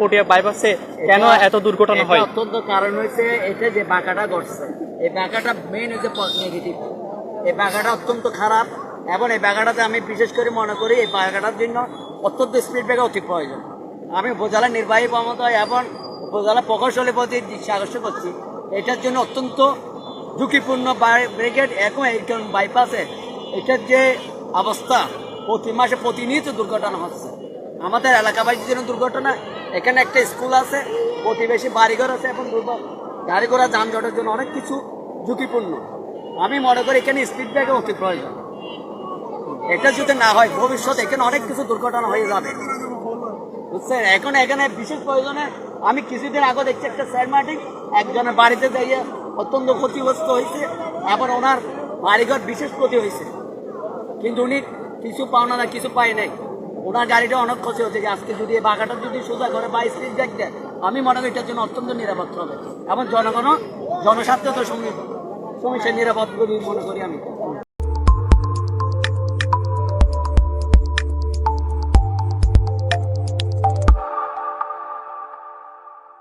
পটিয়া বাইপাসে কেন এত দুর্ঘটনা হয়? অত্যন্ত কারণ হয়েছে এটা যে বাঁকাটা ঘটছে এই বাঁকাটা মেইন হচ্ছে নেগেটিভ এই বাঁকাটা অত্যন্ত খারাপ এবং এই বাঁকাটাতে আমি বিশেষ করে মনে করি এই বাঁকাটার জন্য অত্যন্ত স্পিড ব্রেকার অতি প্রয়োজন। আমি উপজেলা নির্বাহী ক্ষমতা এবং উপজেলা প্রকৌশলী প্রতি আকর্ষণ করছি। এটার জন্য অত্যন্ত ঝুঁকিপূর্ণ ব্রিগেড এখন এই বাইপাসে এটার যে অবস্থা প্রতি মাসে প্রতিনিয়ত দুর্ঘটনা হচ্ছে। আমাদের এলাকাবাসীর জন্য দুর্ঘটনা, এখানে একটা স্কুল আছে, প্রতিবেশী বাড়িঘর আছে এবং দুর্ঘ- গাড়ি ঘোড়া যানজটের জন্য অনেক কিছু ঝুঁকিপূর্ণ। আমি মনে করি এখানে স্পিড ব্রেকার অতি প্রয়োজন। এটা যদি না হয়, ভবিষ্যতে এখানে অনেক কিছু দুর্ঘটনা হয়ে যাবে। বুঝছেন? এখন এখানে বিশেষ প্রয়োজনে আমি কিছুদিন আগে দেখছি একটা স্যার মার্টিং একজনের বাড়িতে যাইয়ে অত্যন্ত ক্ষতিগ্রস্ত হয়েছে এবং ওনার বাড়িঘর বিশেষ ক্ষতি হয়েছে। কিন্তু উনি কিছু পাওনা না, কিছু পায় নাই। ওনার গাড়িটা অনেক ক্ষতি হচ্ছে আজকে যদি বাঘাটা যদি সোজা করে বা স্ত্রী দেখতে আমি মনে করি এটার জন্য অত্যন্ত নিরাপদ হবে। এবং জনগণ জনস্বার্থ তো সংগীত সমস্যা নিরাপদ বলে মনে করি আমি।